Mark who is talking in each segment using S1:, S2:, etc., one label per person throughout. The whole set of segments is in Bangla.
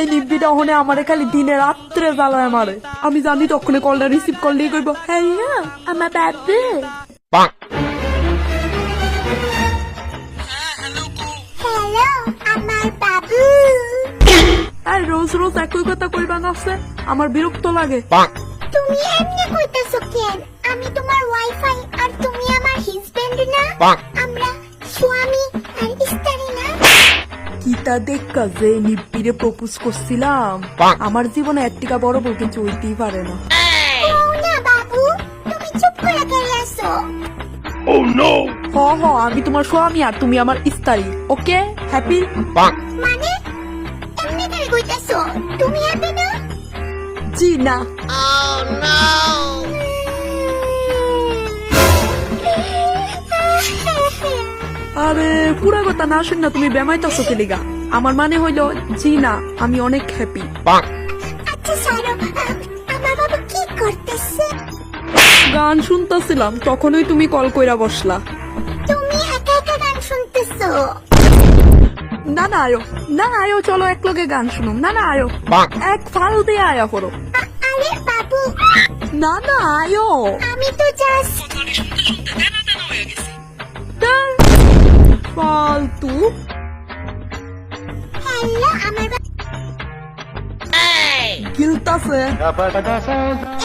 S1: এই নিব্বিটা হনে আমারে খালি দিনে রাত্রে জ্বালায় মারে। আমি জানি তখন কলটা রিসিভ করলেই কইব হ্যালো আমার বাবু
S2: হ্যালো আমার বাবু।
S1: আর রোজ রোজ একই কথা কইবা না আমার বিরক্ত লাগে।
S2: তুমি এমনি কইতাছো কেন? আমি তোমার ওয়াইফাই আর তুমি আমার হাজবেন্ড না?
S1: কিতা দেখা যে নিব্বিরে প্রপোজ করছিলাম। আমার জীবনে একটিকা বড় বউ কিছু হইতেই পারে না। হ হ আমি তোমার স্বামী আর তুমি আমার স্ত্রী ওকে? হ্যাপি?
S2: মানে এমনি করে কইতাছো? তুমি হ্যাপি না?
S1: জি না। আরে পুরা কথা না শুন না তুমি বেমাইতেছো কেলিগা। আমার মানে হইল জি না আমি অনেক হ্যাপি
S2: আচ্ছা কি
S1: গান শুনতেছিলাম তখনই তুমি কল কইরা বসলা।
S2: তুমি একা একা গান শুনতেছো?
S1: না না আয়ো। না আয়ো চলো এক লগে গান শুনুম। না না আয়ো। এক ফাল দিয়ে আয়া করো
S2: আরে বাবু।
S1: না না আয়ো।
S2: আমি তো জাস্ট হ্যালো আমার বাবু
S1: গিলতাছে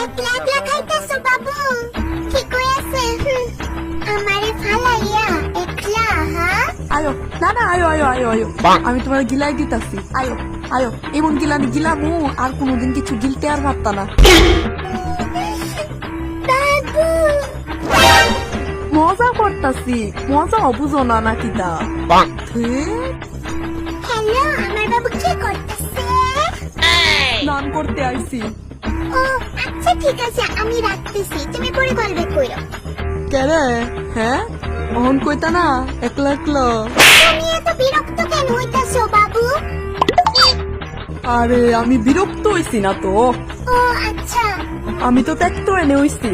S2: একলা একলা খাইতেছো বাবু? কি কই আমারে ফালাইয়া একলা
S1: আয়ো না না আয়ো আয়ো আয়ো আয়ো। আমি তোমার গিলাই দিতাছি। আয়ো আয়ো এমন গিলানি গিলামু আর কোনোদিন কিছু গিলতে আর পারতা না। মজা করতাছি। মজা অবুঝো না নাকি তা করতে
S2: ও আচ্ছা ঠিক আছে আমি রাখতেছি। তুমি পরে বলবে কইরো।
S1: কেরে হ্যাঁ? অহন কইতা না? একলা একলা।
S2: তুমি এত বিরক্ত কেন হইতাছো বাবু?
S1: আরে আমি বিরক্ত হইছি না তো।
S2: ও আচ্ছা।
S1: আমি তো ত্যাক্ত এনে হইছি।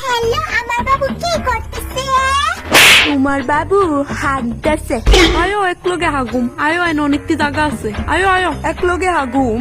S2: হ্যালো আমার বাবু কি
S1: তোমার বাবু হাগদাছে আয়ো, এক লগে হাগুম। আয়ো, এন অনেকটি জায়গা আছে। আয়ো আয়ো, এক লগে হাগুম।